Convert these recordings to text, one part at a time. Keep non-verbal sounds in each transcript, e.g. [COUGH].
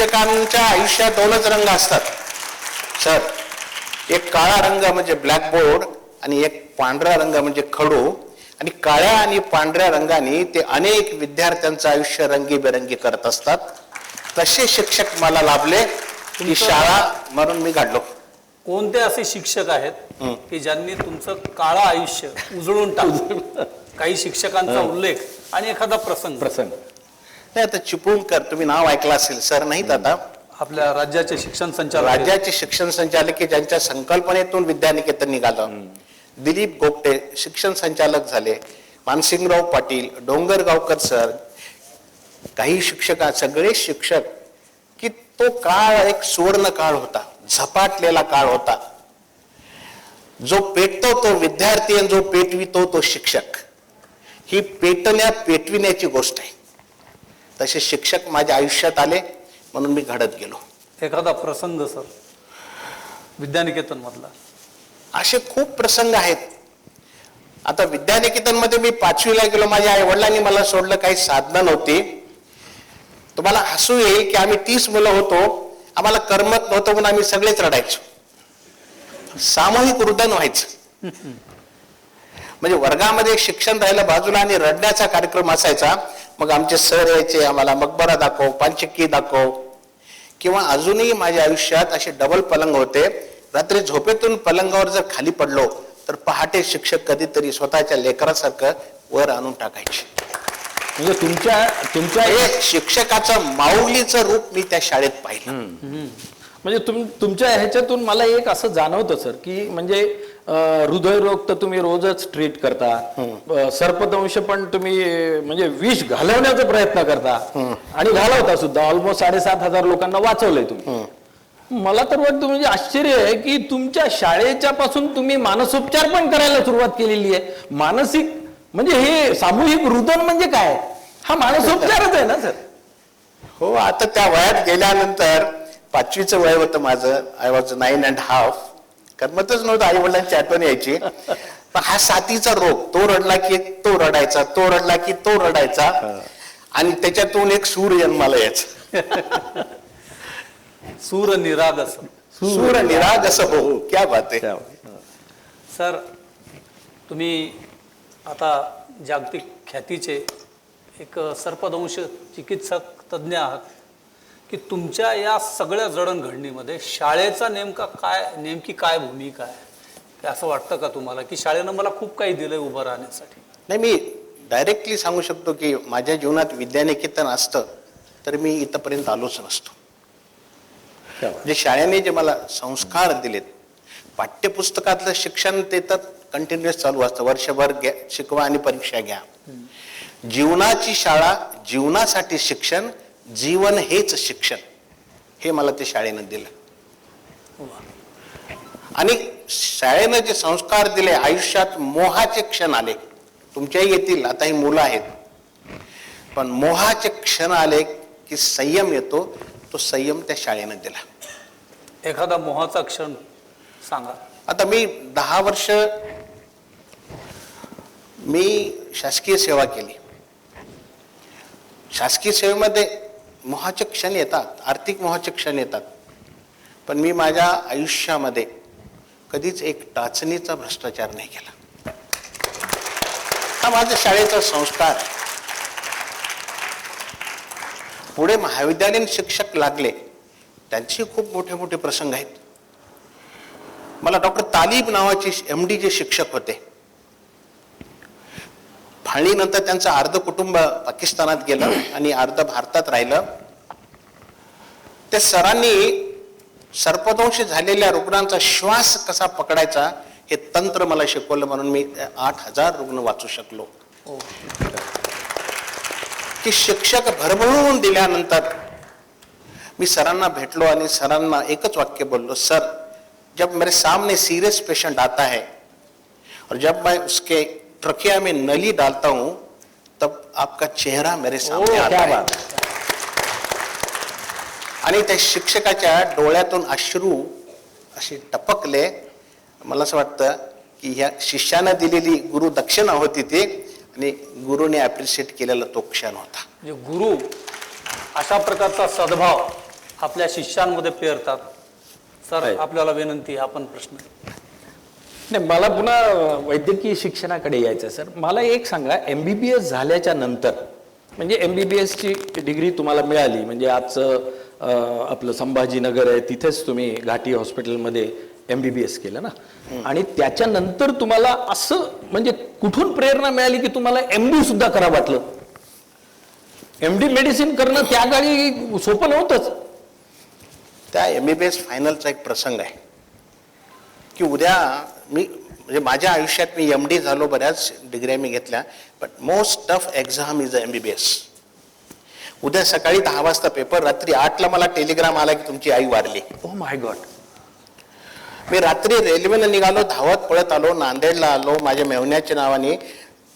शिक्षकांच्या आयुष्यात दोनच रंग असतात. सर एक काळा रंग म्हणजे ब्लॅकबोर्ड आणि एक पांढरा रंग म्हणजे खडू. आणि काळ्या आणि पांढऱ्या रंगाने ते अनेक विद्यार्थ्यांचं आयुष्य रंगीबेरंगी करत असतात. तसे शिक्षक मला लाभले. की शाळा म्हणून मी घडलो कोणते असे शिक्षक आहेत की ज्यांनी तुमचं काळं आयुष्य उजळून टाकलं? [LAUGHS] काही शिक्षकांचा उल्लेख आणि एखादा प्रसंग. प्रसंग. नाही आता चिपळूणकर तुम्ही नाव ऐकलं असेल. सर नाहीत आता. आपल्या राज्याचे शिक्षण संचालक. राज्याचे शिक्षण संचालक ज्यांच्या संकल्पनेतून विद्यानिकेतन निघालं. दिलीप गोपटे शिक्षण संचालक झाले. मानसिंगराव पाटील डोंगरगावकर सर काही शिक्षक सगळे शिक्षक की तो काळ एक सुवर्ण काळ होता. झपाटलेला काळ होता. जो पेटतो तो विद्यार्थी आणि जो पेटवितो तो शिक्षक. ही पेटण्या पेटविण्याची गोष्ट आहे. तसे शिक्षक माझ्या आयुष्यात आले म्हणून मी घडत गेलो. एखादा प्रसंग सर विद्यानिकेतन मधला असे खूप प्रसंग आहेत. आता विद्यानिकेतनमध्ये मी पाचवीला गेलो माझ्या आई वडिलांनी मला सोडलं काही साधनं नव्हती. तुम्हाला हसू येईल की आम्ही तीस मुलं होतो आम्हाला करमत नव्हतं म्हणून आम्ही सगळेच रडायचो. सामूहिक रुदन व्हायचं. [LAUGHS] म्हणजे वर्गामध्ये शिक्षण राहिलं बाजूला आणि रडण्याचा कार्यक्रम असायचा. मग आमचे सर यायचे आम्हाला मकबरा दाखव पानचिक्की दाखव. किंवा अजूनही माझ्या आयुष्यात असे डबल पलंग होते. रात्री झोपेतून पलंगावर जर खाली पडलो तर पहाटे शिक्षक कधीतरी स्वतःच्या लेकरासारखं वर आणून टाकायचे. म्हणजे तुमच्या तुमच्या हे शिक्षकाचं माऊलीचं रूप मी त्या शाळेत पाहिलं. म्हणजे तुम तुमच्या ह्याच्यातून मला एक असं जाणवतं सर की म्हणजे हृदयरोग तर तुम्ही रोजच ट्रीट करता. सर्पदंश पण तुम्ही म्हणजे विष घालवण्याचा प्रयत्न करता. आणि घालवता सुद्धा. ऑलमोस्ट साडेसात हजार लोकांना वाचवलंय तुम्ही. मला तर वाटतं म्हणजे आश्चर्य आहे की तुमच्या शाळेच्या पासून तुम्ही मानसोपचार पण करायला सुरुवात केलेली आहे. मानसिक म्हणजे हे सामूहिक रुदन म्हणजे काय? हा मानसोपचारच आहे ना सर? हो आता त्या वयात गेल्यानंतर पाचवीचं वय होतं माझं. I was nine and half करमतच नव्हतं. आई वडिलांची आठवण यायची. पण हा साथीचा रोग तो रडला की तो रडायचा तो रडला की तो रडायचा. आणि त्याच्यातून एक सूर जन्माला यायचा. सूर निरागस सूर निराग असं हो क्या बात आहे. सर तुम्ही आता जागतिक ख्यातीचे एक सर्पदंश चिकित्सक तज्ज्ञ आहात. की तुमच्या या सगळ्या जडणघडणीमध्ये शाळेचा नेमका काय नेमकी काय भूमिका आहे? ते असं वाटतं का तुम्हाला की शाळेनं मला खूप काही दिलंय उभं राहण्यासाठी? नाही मी डायरेक्टली सांगू शकतो की माझ्या जीवनात विद्यानिकेतन असतं तर मी इथपर्यंत आलोच नसतो. म्हणजे शाळेने जे मला संस्कार दिलेत पाठ्यपुस्तकातलं शिक्षण ते तर कंटिन्युअस चालू असतं. वर्षभर घ्या शिकवा आणि परीक्षा घ्या. जीवनाची शाळा जीवनासाठी शिक्षण जीवन हेच शिक्षण. हे मला ते शाळेनं दिलं. आणि शाळेनं जे संस्कार दिले आयुष्यात मोहाचे क्षण आले. तुमच्याही येतील आता ही मुलं आहेत. पण मोहाचे क्षण आले की संयम येतो तो संयम त्या शाळेनं दिला. एखादा मोहाचा क्षण सांगा. आता मी दहा वर्ष मी शासकीय सेवा केली. शासकीय सेवेमध्ये मोहाचे क्षण येतात आर्थिक मोहाचे क्षण येतात. पण मी माझ्या आयुष्यामध्ये कधीच एक टाचणीचा भ्रष्टाचार नाही केला. हा माझ्या शाळेचा संस्कार. पुढे महाविद्यालयीन शिक्षक लागले त्यांचे खूप मोठे मोठे प्रसंग आहेत. मला डॉक्टर तालिब नावाचे एम डी जे शिक्षक होते. फाळणीनंतर त्यांचं अर्ध कुटुंब पाकिस्तानात गेलं आणि अर्ध भारतात राहिलं. त्या सरांनी सर्पदंश झालेल्या रुग्णांचा श्वास कसा पकडायचा हे तंत्र मला शिकवलं म्हणून मी आठ हजार रुग्ण वाचू शकलो. की शिक्षक भरभरून दिल्यानंतर मी सरांना भेटलो आणि सरांना एकच वाक्य बोललो सर जब मेरे सामने सीरियस पेशेंट आता है और जब मैं उसके ट्रकिया में नली डालता हूं तब आपका चेहरा मेरे सामने आता है। आणि त्या शिक्षकाच्या डोळ्यातून अश्रू असे टपकले. मला असं वाटतं की ह्या शिष्यानं दिलेली गुरु दक्षिणा होती ती आणि गुरुने अप्रिशिएट केलेला तो क्षण होता. म्हणजे गुरु अशा प्रकारचा सद्भाव आपल्या शिष्यांमध्ये पेरतात. सर. आपल्याला विनंती आपण प्रश्न नाही मला पुन्हा वैद्यकीय शिक्षणाकडे यायचं सर. मला एक सांगा एम बी बी एस झाल्याच्यानंतर म्हणजे एम बी बी एसची डिग्री तुम्हाला मिळाली म्हणजे आजचं आपलं संभाजीनगर आहे तिथेच तुम्ही घाटी हॉस्पिटलमध्ये एम बी बी एस केलं ना? आणि त्याच्यानंतर तुम्हाला असं म्हणजे कुठून प्रेरणा मिळाली की तुम्हाला एम डी सुद्धा करा वाटलं? एम डी मेडिसिन करणं त्या काळी सोपं नव्हतंच. त्या एम बी बी एस फायनलचा एक प्रसंग आहे. की उद्या मी म्हणजे माझ्या आयुष्यात मी एम डी झालो बऱ्याच डिग्र्या मी घेतल्या but most tough exam is M B B S उद्या सकाळी दहा वाजता पेपर रात्री आठला मला टेलिग्राम आला की तुमची आई वारली. ओ माय गॉड मी रात्री रेल्वेनं निघालो धावत पळत आलो नांदेडला आलो माझ्या मेवण्याच्या नावाने.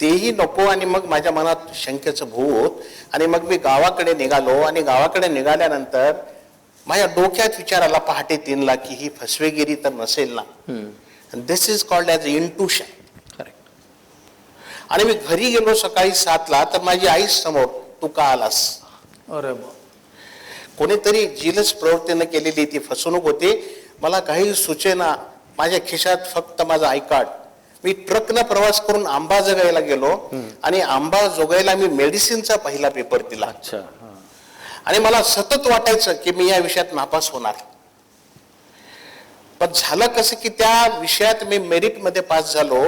तेही नको आणि मग माझ्या मनात शंकेचं भूत. आणि मग मी गावाकडे निघालो आणि गावाकडे निघाल्यानंतर माझ्या डोक्यात विचार आला पहाटे तीनला की ही फसवेगिरी तर नसेल ना. This is called as correct आणि मी घरी गेलो सकाळी सातला तर माझी आई समोर तू का आलास? अरे कोणीतरी जिलस प्रवृत्तीनं केलेली ती फसवणूक होती. मला काही सुचेना माझ्या खिशात फक्त माझा आय कार्ड. मी ट्रकनं प्रवास करून आंबा जगायला गेलो. आणि आंबा जोगायला मी मेडिसिनचा पहिला पेपर दिला. अच्छा. आणि मला सतत वाटायचं की मी या विषयात नापास होणार. पण झालं कसं की त्या विषयात मी मेरिटमध्ये पास झालो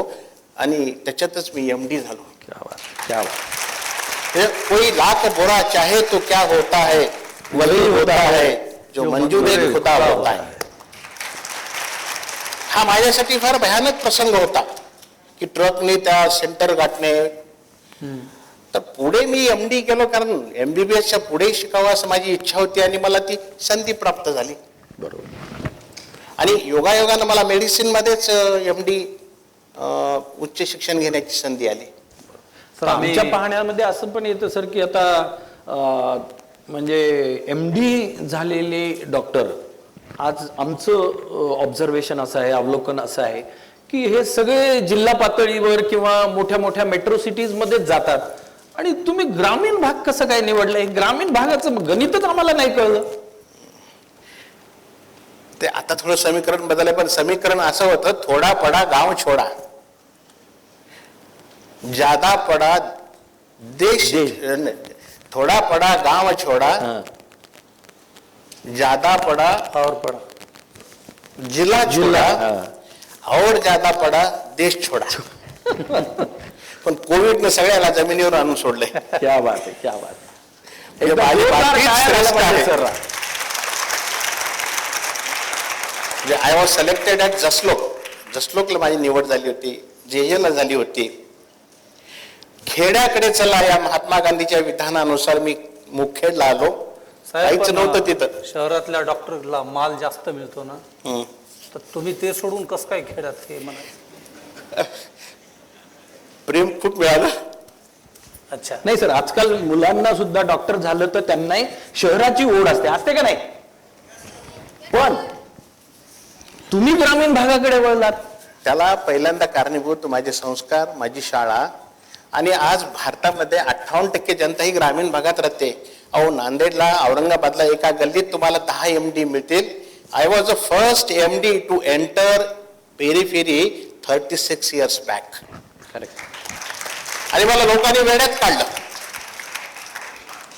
आणि त्याच्यातच मी एम डी झालो. क्या बात क्या बात. कोई लाख बुरा चाहे तो क्या होता है वही होता है जो मंजूर है खुदा होता है. हा. माझ्यासाठी फार भयानक प्रसंग होता की ट्रकने त्या सेंटर गाठणे तर पुढे मी एम डी केलो कारण एमबीबीएसच्या पुढे शिकावं असं माझी इच्छा होती आणि मला ती संधी प्राप्त झाली. बरोबर. आणि योगायोगानं मला मेडिसिन मध्येच एम डी उच्च शिक्षण घेण्याची संधी आली. सर आमच्या पाहण्यामध्ये असं पण येतं सर की आता अं, म्हणजे एम डी झालेले डॉक्टर आज आमचं ऑब्झर्वेशन असं आहे अवलोकन असं आहे की हे सगळे जिल्हा पातळीवर किंवा मोठ्या मोठ्या मेट्रो सिटीज मध्येच जातात. आणि तुम्ही ग्रामीण भाग कसं काय निवडलंय? ग्रामीण भागाचं गणितच आम्हाला नाही कळलं. ते आता थोडं समीकरण बदललं पण समीकरण असं होतं थोडा पडा गाव छोडा. ज्यादा पडा देश थोडा पडा गाव छोडा. ज्यादा पडा और पडा. जिल्हा जिल्हा छोडा. और ज्यादा पडा देश छोडा. [LAUGHS] पण कोविडनं सगळ्याला जमिनीवर आणून सोडलंय क्या बात आहे क्या बात आहे. म्हणजे एकदम माझी जोरदार बातमीच टाळ्या झाल्या श्रेष्ठ पाहिजे, आहे. सर. म्हणजे I was selected at Jaslok जसलोकला माझी निवड झाली होती जे ला झाली होती. खेड्याकडे चला या महात्मा गांधीच्या विधानानुसार मी मुखेडला आलो. काहीच पण, नव्हतं तिथं. शहरातल्या डॉक्टरला माल जास्त मिळतो ना? हम्म. तर तुम्ही ते सोडून कसं काय खेळात हे म्हणा [LAUGHS] प्रेम खूप मिळालं अच्छा. नाही सर आजकाल मुलांना सुद्धा डॉक्टर झालं तर त्यांनाही शहराची ओढ असते. असते का नाही? पण तुम्ही ग्रामीण भागाकडे वळलात. त्याला पहिल्यांदा कारणीभूत माझे संस्कार माझी शाळा आणि आज भारतामध्ये अठ्ठावन्न टक्के जनता ही ग्रामीण भागात राहते. अहो नांदेडला औरंगाबादला एका गल्लीत तुम्हाला दहा एम डी मिळतील. I was a first M D to enter periphery thirty six years back आणि मला लोकांनी वेड्यात काढलं.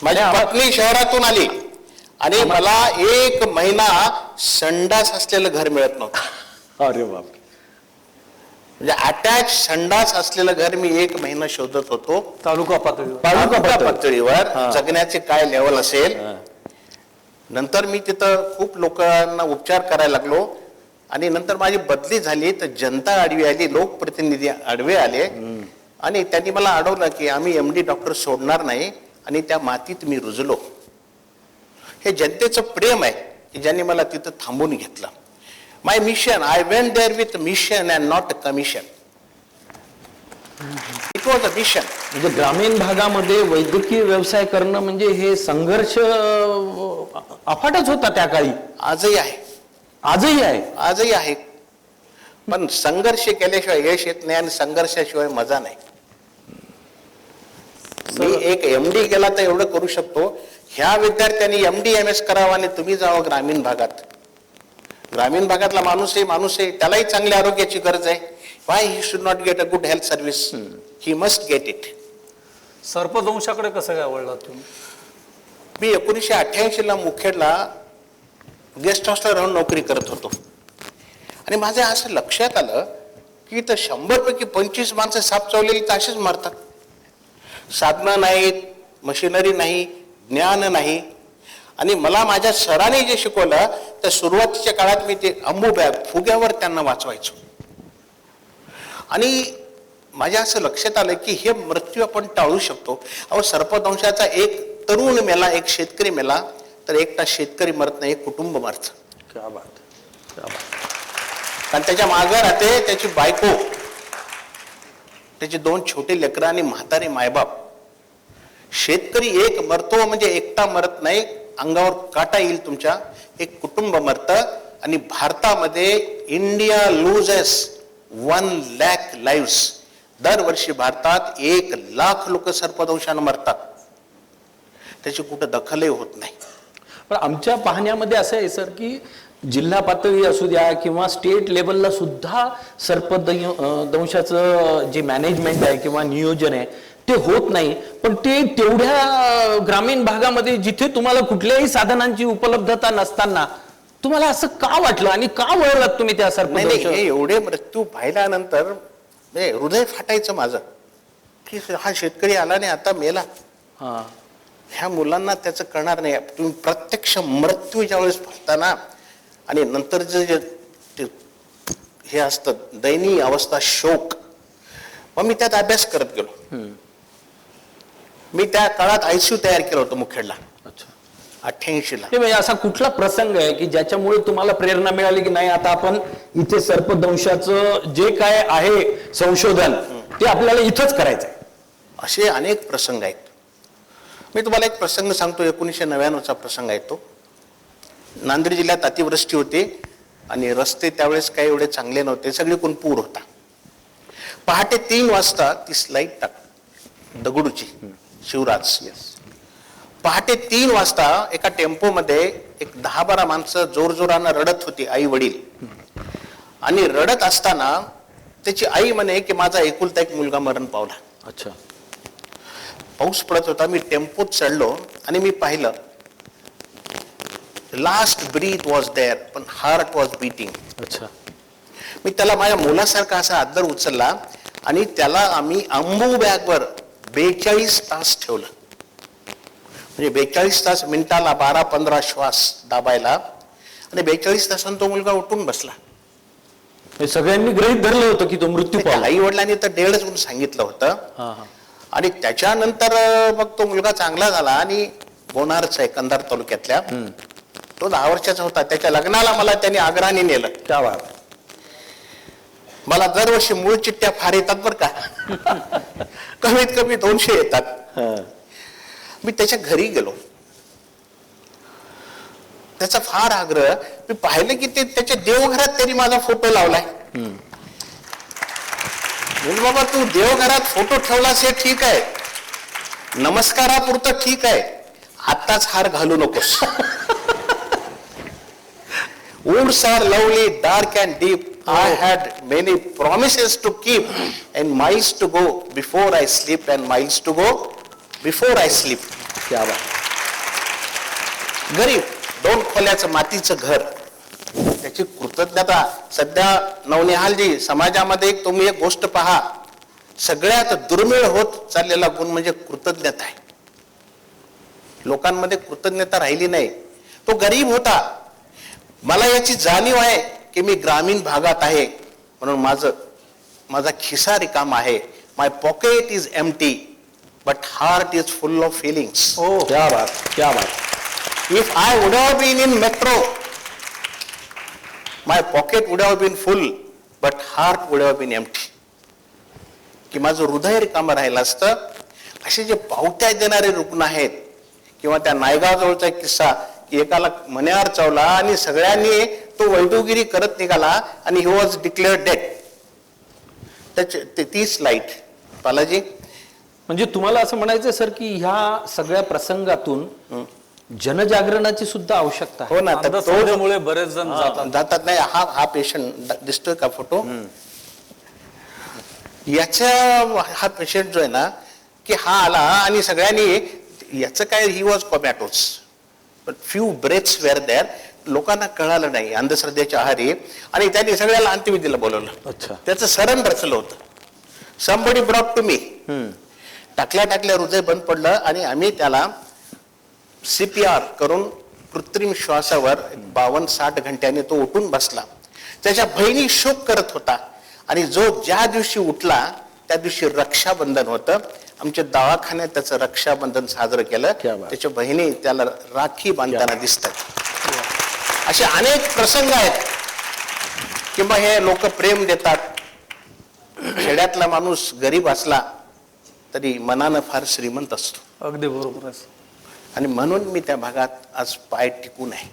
माझी पत्नी शहरातून आली आणि मला एक महिना संडास असलेलं घर मिळत नव्हतं. अरे बाप म्हणजे अटॅच संडास असलेलं घर मी एक महिना शोधत होतो. तालुका पातळीवर. पातळीवर. जगण्याचे काय लेवल असेल. नंतर मी तिथं खूप लोकांना उपचार करायला लागलो. आणि नंतर माझी बदली झाली तर जनता आडवी आली लोकप्रतिनिधी आडवे आले. आणि त्यांनी मला अडवलं की आम्ही एम डी डॉक्टर सोडणार नाही आणि त्या मातीत मी रुजलो. हे जनतेचं प्रेम आहे की ज्यांनी मला तिथं थांबून घेतलं. My mission I went there with mission and not commission it was a mission म्हणजे ग्रामीण भागामध्ये वैद्यकीय व्यवसाय करणं म्हणजे हे संघर्ष अं, अफाटच होता त्या काळी. आजही आहे. आजही आहे. आजही आहे. पण संघर्ष केल्याशिवाय यश येत नाही आणि संघर्षाशिवाय मजा नाही. मी एक एमडी केला तर एवढं करू शकतो. ह्या विद्यार्थ्यांनी एमडी एम एस करावा आणि तुम्ही जावं ग्रामीण भागात. ग्रामीण भागातला माणूस आहे माणूस आहे. त्यालाही चांगल्या आरोग्याची गरज आहे. Why he should not get a good health service he must get it सर्पदंशाकडे कसं काय वळलात तुम्ही? मी एकोणीसशे अठ्ठ्याऐंशी ला मुखेडला गेस्ट हाऊसला राहून नोकरी करत होतो. आणि माझ्या असं लक्षात आलं की इथं शंभर पैकी पंचवीस माणसं साप चावलेली तर असेच मारतात. साधनं नाहीत मशिनरी नाही ज्ञान नाही. आणि मला माझ्या सरांनी जे शिकवलं तर सुरुवातीच्या काळात मी ते अंबू बॅग फुग्यावर त्यांना वाचवायचो. आणि माझ्या असं लक्षात आलं की हे मृत्यू आपण टाळू शकतो. अहो सर्पदंशाचा एक तरुण मेला एक शेतकरी मेला तर एकटा शेतकरी मरत नाही एक कुटुंब मरतं. कारण त्याच्या मागं राहते त्याची बायको. त्याची दोन छोटे लेकरं आणि म्हातारे मायबाप. शेतकरी एक मरतो म्हणजे एकटा मरत नाही. अंगावर काटा येईल तुमच्या. एक कुटुंब मरतं. आणि भारतामध्ये India loses one lakh lives. दरवर्षी भारतात एक लाख लोक सर्पदंशानं मरतात. त्याची कुठं दखलही होत नाही. पण आमच्या पाहण्यामध्ये असं आहे सर की जिल्हा पातळी असू द्या किंवा स्टेट लेवलला सुद्धा सर्पदंशाचं जे मॅनेजमेंट आहे किंवा नियोजन आहे ते होत नाही. पण ते तेवढ्या ग्रामीण भागामध्ये जिथे तुम्हाला कुठल्याही साधनांची उपलब्धता नसताना तुम्हाला असं का वाटलं आणि का वळलात तुम्ही त्या नाही हे एवढे मृत्यू पाहिल्यानंतर म्हणजे हृदय फाटायचं माझं. की हा शेतकरी आला नाही आता मेला. हा. ह्या मुलांना त्याचं कळणार नाही. तुम्ही प्रत्यक्ष मृत्यू ज्यावेळेस पाहता ना आणि नंतर जे जे- ते हे असतं दयनीय अवस्था शोक मग मी त्यात अभ्यास करत गेलो. मी त्या काळात आयसीयू तयार केलं होतं मुखेडला. अच्छा. अठ्ठ्याऐंशी ला हे म्हणजे असा कुठला प्रसंग आहे की ज्याच्यामुळे तुम्हाला प्रेरणा मिळाली की नाही? आता आपण इथे सर्पदंशाचं जे काय आहे संशोधन ते आपल्याला इथंच करायचं आहे असे अनेक प्रसंग आहेत. मी तुम्हाला एक प्रसंग सांगतो एकोणीसशे नव्याण्णवचा प्रसंग आहे तो. नांदेड जिल्ह्यात अतिवृष्टी होती आणि रस्ते त्यावेळेस काही एवढे चांगले नव्हते सगळीकडून पूर होता. पहाटे तीन वाजता ती स्लाईड टाक दगडूची. शिवराज पहाटे तीन वाजता एका टेम्पोमध्ये एक दहा बारा माणसं जोरजोरानं रडत होती आई वडील. आणि रडत असताना त्याची आई म्हणे की माझा एकुलता एक मुलगा मरण पावला. अच्छा. पाऊस पडत होता मी टेम्पोत चढलो आणि मी पाहिलं लास्ट ब्रीथ वॉज देअर पण हार्ट वॉज बीटिंग अच्छा. मी त्याला माझ्या मुलासारखा असा आदर उचलला आणि त्याला आम्ही अंबू बॅगवर बेचाळीस तास ठेवलं. म्हणजे बेचाळीस तास मिनिटाला बारा पंधरा श्वास दाबायला आणि बेचाळीस तासांनी तो मुलगा उठून बसला. हे सगळ्यांनी गृहीत धरलं होतं की तो मृत्यू पावला. आई वडिलांनी तर डेळच म्हणून सांगितलं होतं. आणि त्याच्यानंतर मग तो मुलगा चांगला झाला आणि बोनारच आहे कंधार तालुक्यातल्या तो दहा वर्षाचा होता. त्याच्या लग्नाला मला त्यांनी आग्रहाने नेलं. बात मला दरवर्षी मूळ चिठ्ठ्या फार येतात बरं का. कमीत कमी दोनशे येतात. मी त्याच्या घरी गेलो. त्याचा फार आग्रह मी पाहिलं की ते त्याच्या देवघरात त्यांनी माझा फोटो लावलाय. बाबा तू देवघरात फोटो ठेवलास हे ठीक आहे. नमस्कारापुरतं ठीक आहे. आत्ताच हार घालू नकोस. Woods are lovely, dark and deep. I had many promises to keep and miles to go before I sleep and miles to go before I sleep. क्या बात। गरीब दोन खोल्याचं मातीचं घर. त्याची कृतज्ञता. सध्या नवनिहालजी समाजामध्ये एक तुम्ही एक गोष्ट पहा. सगळ्यात दुर्मिळ होत चाललेला गुण म्हणजे कृतज्ञता आहे. लोकांमध्ये कृतज्ञता राहिली नाही. तो गरीब होता. मला याची जाणीव आहे. की मी ग्रामीण भागात आहे म्हणून माझं माझा खिसा रिकाम आहे. My pocket is empty but heart is full of feelings हो. क्या बात क्या बात. If I would have been in metro, my pocket would have been full, but heart would have been empty. की माझं हृदय रिकामं राहिलं असतं असे जे पावत्या देणारे रुग्ण आहेत किंवा त्या नायगाव जवळचा एक किस्सा की एकाला मन्यावर चावला आणि सगळ्यांनी तो वैदुगिरी करत निघाला आणि ही वॉज डिक्लेअर डेड त्याचे ते स्लाईट बालाजी. म्हणजे तुम्हाला असं म्हणायचं सर की ह्या सगळ्या प्रसंगातून जनजागरणाची सुद्धा आवश्यकता आहे. हो ना तर तो अंधश्रद्धेमुळे बरेच जण जातात. नाही हा हा पेशंट दिसतोय का फोटो याच्या हा पेशंट जो आहे ना की हा आला आणि सगळ्यांनी याचं काय ही वॉज कॉमॅटोस पण फ्यू ब्रेथ्स वेअर देअर लोकांना कळालं नाही अंधश्रद्धेच्या आहारी. आणि त्यांनी सगळ्याला अंत्यविधीला बोलवलं. अच्छा. त्याचं सरण रचलं होतं. समबडी ब्रॉट टू मी टाकल्या टाकल्या हृदय बंद पडलं आणि आम्ही त्याला सीपीआर करून कृत्रिम श्वासावर बावन्न साठ घंट्याने तो उठून बसला. त्याच्या बहिणी शोक करत होता. आणि जो ज्या दिवशी उठला त्या दिवशी रक्षाबंधन होतं. आमच्या दवाखान्यात त्याचं रक्षाबंधन साजरं केलं. त्याच्या बहिणी त्याला राखी बांधताना दिसतात. असे अनेक प्रसंग आहेत किंवा हे लोक प्रेम देतात. खेड्यातला माणूस गरीब असला तरी मनानं फार श्रीमंत असतो. अगदी बरोबर आणि म्हणून मी त्या भागात आज पाय टिकून आहे